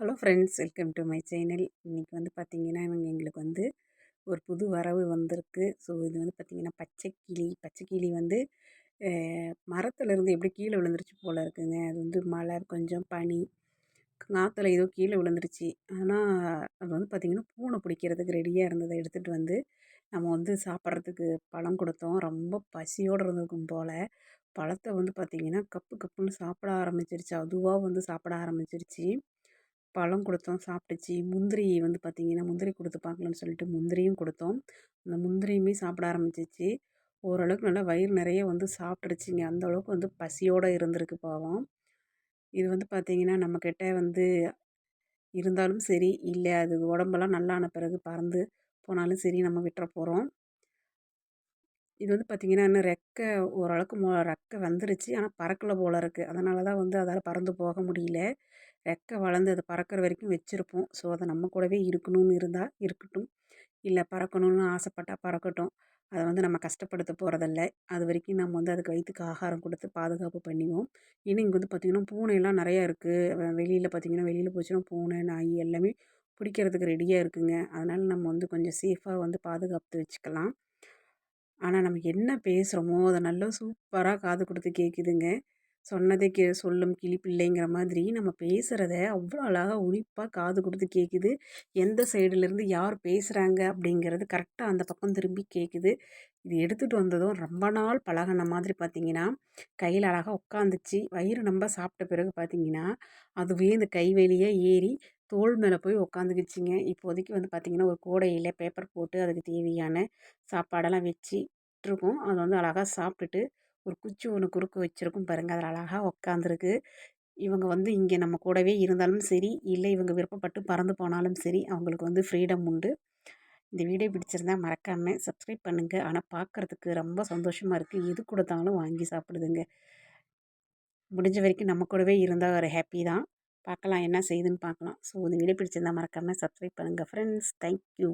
Hello friends welcome to my channel. இன்றைக்கி வந்து பார்த்திங்கன்னா இவங்க எங்களுக்கு வந்து ஒரு புது வரவு வந்திருக்கு. ஸோ இது வந்து பார்த்திங்கன்னா பச்சைக்கிளி பச்சைக்கிளி வந்து மரத்துலேருந்து எப்படி கீழே விழுந்துருச்சு போல் இருக்குங்க. அது வந்து மழை கொஞ்சம் பனி காற்றுல ஏதோ கீழே விழுந்துருச்சு. ஆனால் அது வந்து பார்த்திங்கன்னா பூனை பிடிக்கிறதுக்கு ரெடியாக இருந்ததை எடுத்துகிட்டு வந்து நம்ம வந்து சாப்பிட்றதுக்கு பழம் கொடுத்தோம். ரொம்ப பசியோடு இருந்திருக்கும் போல். பழத்தை வந்து பார்த்திங்கன்னா கப்பு கப்புன்னு சாப்பிட ஆரம்பிச்சிருச்சு. அதுவாக வந்து சாப்பிட ஆரம்பிச்சிருச்சு. பழம் கொடுத்தோம் சாப்பிட்டுச்சு. முந்திரி வந்து பார்த்திங்கன்னா முந்திரி கொடுத்து பார்க்கலான்னு சொல்லிட்டு முந்திரியும் கொடுத்தோம். அந்த முந்திரியுமே சாப்பிட ஆரம்பிச்சிச்சு. ஓரளவுக்கு நல்லா வயிறு நிறைய வந்து சாப்பிட்ருச்சிங்க அந்தளவுக்கு வந்து பசியோடு இருந்திருக்கு பாவம். இது வந்து பார்த்திங்கன்னா நம்மக்கிட்ட வந்து இருந்தாலும் சரி இல்லை அது உடம்பெல்லாம் நல்லான பிறகு பறந்து போனாலும் சரி நம்ம விட்டுற போகிறோம் இது வந்து பார்த்திங்கன்னா இன்னும் ரெக்கை ஓரளவுக்கு மொ ரெக்கை வந்துருச்சு. ஆனால் பறக்கலை போல் இருக்குது அதனால தான் வந்து அதால் பறந்து போக முடியல. ரெக்கை வளர்ந்து அது பறக்கிற வரைக்கும் வச்சுருப்போம். ஸோ அதை நம்ம கூடவே இருக்கணும்னு இருந்தால் இருக்கட்டும். இல்லை பறக்கணும்னு ஆசைப்பட்டால் பறக்கட்டும். அதை வந்து நம்ம கஷ்டப்படுத்த போகிறதில்ல அது வரைக்கும் நம்ம வந்து அதுக்கு வயிற்றுக்கு ஆகாரம் கொடுத்து பாதுகாப்பு பண்ணிவோம். இன்னும் இங்கே வந்து பார்த்திங்கன்னா பூனைலாம் நிறையா இருக்குது வெளியில் பார்த்திங்கன்னா வெளியில் போச்சுன்னா பூனை நாய் எல்லாமே பிடிக்கிறதுக்கு ரெடியாக இருக்குங்க. அதனால் நம்ம வந்து கொஞ்சம் சேஃபாக வந்து பாதுகாத்து வச்சுக்கலாம். ஆனால் நம்ம என்ன பேசுகிறோமோ அதை நல்லா சூப்பராக காது கொடுத்து கேட்குதுங்க சொன்னதை கே சொல்லும் கிளிப்பிள்ளைங்கிற மாதிரி நம்ம பேசுகிறத அவ்வளோ அழகாக உனிப்பாக காது கொடுத்து கேட்குது எந்த சைடுலேருந்து யார் பேசுகிறாங்க அப்படிங்கிறது கரெக்டாக அந்த பக்கம் திரும்பி கேட்குது இது எடுத்துகிட்டு வந்ததும் ரொம்ப நாள் பழகின மாதிரி பார்த்திங்கன்னா கையில் அழகாக உட்காந்துச்சு வயிறு நம்ம சாப்பிட்ட பிறகு பார்த்திங்கன்னா அதுவே இந்த கை வெளியே ஏறி தோல் மேலே போய் உட்காந்துக்கிச்சிங்க இப்போதைக்கு வந்து பார்த்திங்கன்னா ஒரு கூடையில் பேப்பர் போட்டு அதுக்கு தேவையான சாப்பாடெல்லாம் வச்சுட்ருக்கோம். அது வந்து அழகாக சாப்பிட்டுட்டு ஒரு குச்சி ஒன்று குறுக்க வச்சுருக்கும் பாருங்கள் அதில் அழகாக உட்காந்துருக்கு இவங்க வந்து இங்கே நம்ம கூடவே இருந்தாலும் சரி இல்லை இவங்க விருப்பப்பட்டு பறந்து போனாலும் சரி அவங்களுக்கு வந்து ஃப்ரீடம் உண்டு. இந்த வீடியோ பிடிச்சிருந்தால் மறக்காமல் சப்ஸ்கிரைப் பண்ணுங்கள் ஆனால் பார்க்குறதுக்கு ரொம்ப சந்தோஷமாக இருக்குது எது கொடுத்தாலும் வாங்கி சாப்பிடுதுங்க. முடிஞ்ச வரைக்கும் நம்ம கூடவே இருந்தால் ஒரு ஹாப்பி தான். பார்க்கலாம் என்ன செய்யுதுன்னு பார்க்கலாம். ஸோ இந்த வீடியோ பிடிச்சிருந்தால் மறக்காமல் சப்ஸ்கிரைப் பண்ணுங்கள் ஃப்ரெண்ட்ஸ் தேங்க்யூ